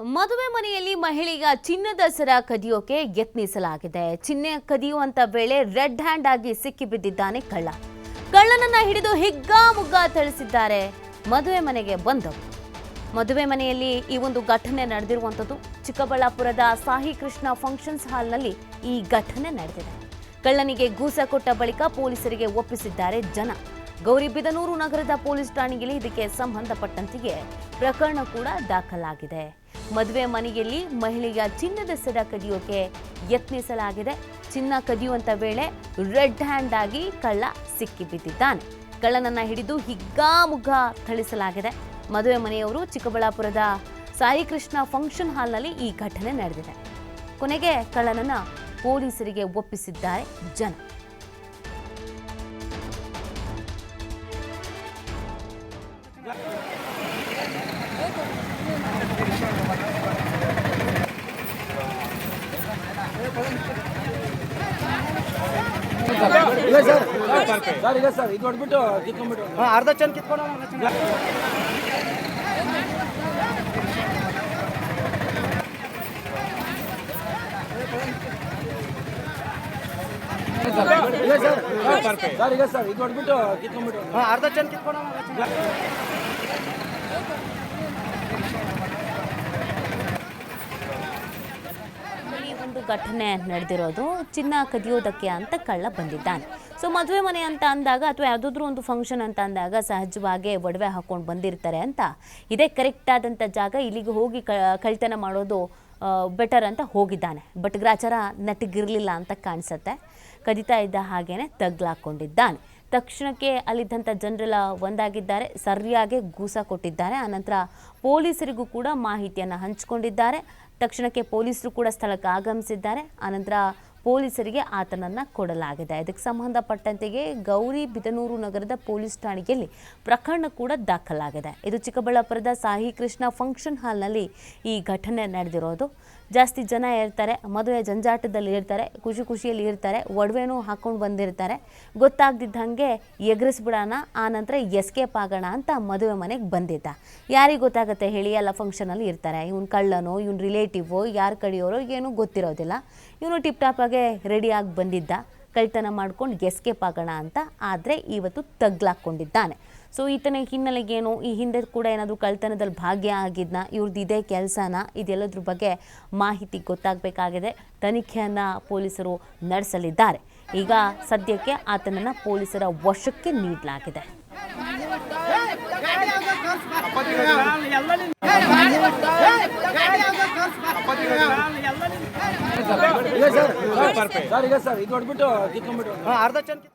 ಮದುವೆ ಮನೆಯಲ್ಲಿ ಮಹಿಳೆಯ ಚಿನ್ನದ ಸರ ಕದಿಯೋಕೆ ಯತ್ನಿಸಲಾಗಿದೆ. ಚಿನ್ನ ಕದಿಯುವಂತ ವೇಳೆ ರೆಡ್ ಹ್ಯಾಂಡ್ ಆಗಿ ಸಿಕ್ಕಿಬಿದ್ದಿದ್ದಾನೆ ಕಳ್ಳ. ಕಳ್ಳನನ್ನ ಹಿಡಿದು ಹಿಗ್ಗಾಮುಗ್ಗಾ ಥಳಿಸಿದ್ದಾರೆ. ಮದುವೆ ಮನೆಗೆ ಬಂದವು ಮದುವೆ ಮನೆಯಲ್ಲಿ ಈ ಒಂದು ಘಟನೆ ನಡೆದಿರುವಂಥದ್ದು. ಚಿಕ್ಕಬಳ್ಳಾಪುರದ ಸಾಹಿ ಕೃಷ್ಣ ಫಂಕ್ಷನ್ಸ್ ಹಾಲ್ನಲ್ಲಿ ಈ ಘಟನೆ ನಡೆದಿದೆ. ಕಳ್ಳನಿಗೆ ಗೂಸ ಕೊಟ್ಟ ಬಳಿಕ ಪೊಲೀಸರಿಗೆ ಒಪ್ಪಿಸಿದ್ದಾರೆ ಜನ. ಗೌರಿಬಿದನೂರು ನಗರದ ಪೊಲೀಸ್ ಠಾಣೆಯಲ್ಲಿ ಇದಕ್ಕೆ ಸಂಬಂಧಪಟ್ಟಂತೆಯೇ ಪ್ರಕರಣ ಕೂಡ ದಾಖಲಾಗಿದೆ. ಮದುವೆ ಮನೆಯಲ್ಲಿ ಮಹಿಳೆಯ ಚಿನ್ನದ ಸರ ಕದಿಯೋಕೆ ಯತ್ನಿಸಲಾಗಿದೆ. ಚಿನ್ನ ಕದಿಯುವಂಥ ವೇಳೆ ರೆಡ್ ಹ್ಯಾಂಡ್ ಆಗಿ ಕಳ್ಳ ಸಿಕ್ಕಿಬಿದ್ದಿದ್ದಾನೆ. ಕಳ್ಳನನ್ನ ಹಿಡಿದು ಹಿಗ್ಗಾಮುಗ್ಗ ಥಳಿಸಲಾಗಿದೆ. ಮದುವೆ ಮನೆಯವರು ಚಿಕ್ಕಬಳ್ಳಾಪುರದ ಸಾಯಿ ಕೃಷ್ಣ ಫಂಕ್ಷನ್ ಹಾಲ್ನಲ್ಲಿ ಈ ಘಟನೆ ನಡೆದಿದೆ. ಕೊನೆಗೆ ಕಳ್ಳನನ್ನ ಪೊಲೀಸರಿಗೆ ಒಪ್ಪಿಸಿದ್ದಾರೆ ಜನ. ಸರ್ ಇಲ್ಲ ಸರ್ ಇದು ಹೊಡ್ಬಿಟ್ಟು ಕಿತ್ಕೊಂಡ್ಬಿಟ್ಟು ಹಾಂ ಅರ್ಧ ಚೆನ್ನ ಕಿತ್ಕೊಂಡು ಇಲ್ಲ ಸರ್ ಸರ್ ಇಲ್ಲ ಸರ್ ಇದು ಹೊಡ್ಬಿಟ್ಟು ಕಿತ್ಕೊಂಡ್ಬಿಟ್ಟು ಹಾಂ ಅರ್ಧ ಚೆನ್ನ ಕಿತ್ಕೊಂಡು ಒಂದು ಘಟನೆ ನಡೆದಿರೋದು, ಚಿನ್ನ ಕದಿಯೋದಕ್ಕೆ ಅಂತ ಕಳ್ಳ ಬಂದಿದ್ದಾನೆ. ಸೊ ಮದುವೆ ಮನೆ ಅಂತ ಅಂದಾಗ ಅಥವಾ ಯಾವುದಾದ್ರೂ ಒಂದು ಫಂಕ್ಷನ್ ಅಂತ ಅಂದಾಗ ಸಹಜವಾಗಿ ಒಡವೆ ಹಾಕೊಂಡು ಬಂದಿರ್ತಾರೆ ಅಂತ. ಇದೇ ಕರೆಕ್ಟ್ ಆದಂಥ ಜಾಗ, ಇಲ್ಲಿಗೆ ಹೋಗಿ ಕಳ್ತನ ಮಾಡೋದು ಬೆಟರ್ ಅಂತ ಹೋಗಿದ್ದಾನೆ. ಬಟ್ ಗ್ರಾಚಾರ ನಟಗಿರಲಿಲ್ಲ ಅಂತ ಕಾಣಿಸುತ್ತೆ. ಕದಿತಾ ಇದ್ದ ಹಾಗೇನೆ ತಗ್ಲಾಕೊಂಡಿದ್ದಾನೆ. ತಕ್ಷಣಕ್ಕೆ ಅಲ್ಲಿದ್ದಂಥ ಜನರೆಲ್ಲ ಒಂದಾಗಿದ್ದಾರೆ. ಸರಿಯಾಗಿ ಗೂಸ ಕೊಟ್ಟಿದ್ದಾರೆ. ಆನಂತರ ಪೊಲೀಸರಿಗೂ ಕೂಡ ಮಾಹಿತಿಯನ್ನು ಹಂಚಿಕೊಂಡಿದ್ದಾರೆ. ತಕ್ಷಣಕ್ಕೆ ಪೊಲೀಸರು ಕೂಡ ಸ್ಥಳಕ್ಕೆ ಆಗಮಿಸಿದ್ದಾರೆ. ಆನಂತರ ಪೊಲೀಸರಿಗೆ ಆತನನ್ನು ಕೊಡಲಾಗಿದೆ. ಇದಕ್ಕೆ ಸಂಬಂಧಪಟ್ಟಂತೆಗೆ ಗೌರಿ ಬಿದನೂರು ನಗರದ ಪೊಲೀಸ್ ಠಾಣೆಯಲ್ಲಿ ಪ್ರಕರಣ ಕೂಡ ದಾಖಲಾಗಿದೆ. ಇದು ಚಿಕ್ಕಬಳ್ಳಾಪುರದ ಸಾಹಿ ಕೃಷ್ಣ ಫಂಕ್ಷನ್ ಹಾಲ್ನಲ್ಲಿ ಈ ಘಟನೆ ನಡೆದಿರೋದು. ಜಾಸ್ತಿ ಜನ ಇರ್ತಾರೆ ಮದುವೆ ಜಂಜಾಟದಲ್ಲಿ ಇರ್ತಾರೆ, ಖುಷಿ ಖುಷಿಯಲ್ಲಿ ಇರ್ತಾರೆ, ಒಡವೆನೂ ಹಾಕ್ಕೊಂಡು ಬಂದಿರ್ತಾರೆ. ಗೊತ್ತಾಗ್ದಿದ್ದಂಗೆ ಎಗರಿಸ್ಬಿಡೋಣ ಆನಂತರ ಎಸ್ಕೇಪ್ ಆಗೋಣ ಅಂತ ಮದುವೆ ಮನೆಗೆ ಬಂದಿದ್ದ. ಯಾರಿಗೆ ಗೊತ್ತಾಗುತ್ತೆ ಹೇಳಿ ಎಲ್ಲ ಫಂಕ್ಷನಲ್ಲಿ ಇರ್ತಾರೆ. ಇವ್ನು ಕಳ್ಳನೋ, ಇವ್ನು ರಿಲೇಟಿವೋ ಯಾರು ಕಡಿಯೋರೋ ಏನೂ ಗೊತ್ತಿರೋದಿಲ್ಲ. ಇವನು ಟಿಪ್ ಟಾಪಾಗೆ ರೆಡಿಯಾಗಿ ಬಂದಿದ್ದ. ಕಳ್ತನ ಮಾಡ್ಕೊಂಡು ಎಸ್ಕೇಪ್ ಆಗೋಣ ಅಂತ. ಆದರೆ ಇವತ್ತು ತಗ್ಲಾಕ್ಕೊಂಡಿದ್ದಾನೆ. ಸೊ ಈತನ ಹಿನ್ನೆಲೆಗೇನು, ಈ ಹಿಂದೆ ಕೂಡ ಏನಾದರೂ ಕಳ್ತನದಲ್ಲಿ ಭಾಗ್ಯ ಆಗಿದ್ನ? ಇವ್ರದ್ದು ಇದೇ ಕೆಲಸನ? ಇದೆಲ್ಲದ್ರ ಬಗ್ಗೆ ಮಾಹಿತಿ ಗೊತ್ತಾಗಬೇಕಾಗಿದೆ. ತನಿಖೆಯನ್ನು ಪೊಲೀಸರು ನಡೆಸಲಿದ್ದಾರೆ. ಈಗ ಸದ್ಯಕ್ಕೆ ಆತನನ್ನು ಪೊಲೀಸರ ವಶಕ್ಕೆ ನೀಡಲಾಗಿದೆ ಇಲ್ಲ ಸರ್ ಸರ್ ಇಲ್ಲ ಸರ್ ಇದು ಹೊಡ್ಬಿಟ್ಟು ಕಿತ್ಕೊಂಡ್ಬಿಟ್ಟು ಹಾಂ ಅರ್ಧ ಚಂದ ಕಿತ್ಕೊಂಡು